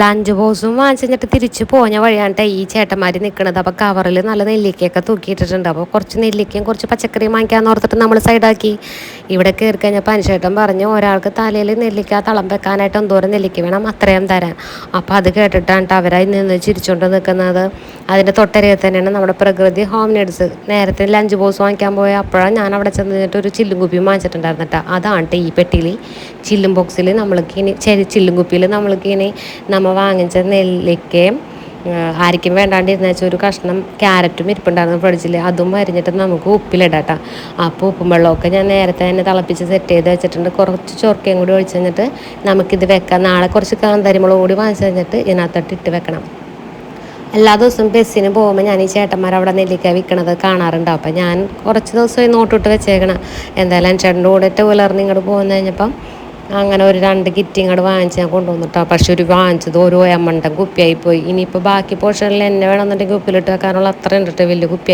Lunch ബോക്സും വാങ്ങിച്ചിട്ട് കഴിഞ്ഞിട്ട് തിരിച്ചു പോഞ്ഞ വഴിയാണ്ട്ടെ ഈ ചേട്ടന്മാർ നിൽക്കുന്നത് അപ്പോൾ കവറിൽ നല്ല നെല്ലിക്കയൊക്കെ തൂക്കിയിട്ടിട്ടുണ്ട്. അപ്പോൾ കുറച്ച് നെല്ലിക്കയും കുറച്ച് പച്ചക്കറിയും വാങ്ങിക്കാമെന്ന് ഓർത്തിട്ട് നമ്മൾ സൈഡാക്കി ഇവിടെ കയറി കഴിഞ്ഞപ്പോൾ അനുശേട്ടൻ പറഞ്ഞു ഒരാൾക്ക് തലയിൽ നെല്ലിക്ക തളം വെക്കാനായിട്ട് എന്തോരം നെല്ലിക്ക വേണം അത്രയും തരാൻ അപ്പോൾ അത് കേട്ടിട്ടാണ് അവരായി നിന്ന് ചിരിച്ചുകൊണ്ട് നിൽക്കുന്നത് അതിന്റെ തൊട്ടരികെ തന്നെയാണ് നമ്മുടെ പ്രകൃതി ഹോം നീഡ്സ് നേരത്തെ ലഞ്ച് ബോക്സ് വാങ്ങിക്കാൻ പോയ അപ്പോഴാണ് ഞാൻ അവിടെ ചെന്ന് നിന്നിട്ട് ഒരു ചില്ലും കുപ്പി വാങ്ങിച്ചിട്ടുണ്ടായിരുന്നു കേട്ടോ അതാണ് ഈ പെട്ടിയിൽ. ചില്ലും ബോക്സിൽ നമ്മൾക്ക് ഇനി ചില്ലും കുപ്പിയിൽ നമ്മൾക്ക് ഇനി നമ്മൾ വാങ്ങിച്ച നെല്ലിക്കയും ആർക്കും വേണ്ടാണ്ടിരുന്ന വെച്ചാൽ ഒരു കഷ്ണം ക്യാരറ്റും ഇരിപ്പുണ്ടായിരുന്നു ഫ്രിഡ്ജിൽ അതും അരിഞ്ഞിട്ട് നമുക്ക് ഉപ്പിലിടാം അപ്പോൾ ഉപ്പും വെള്ളമൊക്കെ ഞാൻ നേരത്തെ തന്നെ തിളപ്പിച്ച് സെറ്റ് ചെയ്ത് വെച്ചിട്ടുണ്ട്. കുറച്ച് ചൊർക്കയും കൂടി ഒഴിച്ച് കഴിഞ്ഞിട്ട് നമുക്കിത് വെക്കാം. നാളെ കുറച്ച് കാന്തരിമുളക് കൂടി വാങ്ങിച്ച് കഴിഞ്ഞിട്ട് ഇതിനകത്തോട്ട് ഇട്ട് വെക്കണം. എല്ലാ ദിവസവും ബസ്സിന് പോകുമ്പോൾ ഞാൻ ഈ ചേട്ടന്മാർ അവിടെ നെല്ലിക്ക വിൽക്കണത് കാണാറുണ്ട്. അപ്പം ഞാൻ കുറച്ച് ദിവസമായി നോട്ടിട്ട് വെച്ചേക്കണം. എന്തായാലും ചേട്ടന്റെ കൂടെ ടൂ വീലറിന് ഇങ്ങോട്ട് പോകുന്ന കഴിഞ്ഞപ്പം അങ്ങനെ ഒരു രണ്ട് കിറ്റ് ഇങ്ങോട്ട് വാങ്ങിച്ച് ഞാൻ കൊണ്ടുവന്നിട്ടോ. പക്ഷെ ഒരു വാങ്ങിച്ചത് ഓരോ എമ്മണ്ടം കുപ്പിയായി പോയി. ഇനിയിപ്പോൾ ബാക്കി പോർഷനിൽ എന്നെ വേണമെന്നുണ്ടെങ്കിൽ ഉപ്പിലിട്ട് വെക്കാനുള്ള അത്ര ഉണ്ടിട്ട് വലിയ കുപ്പി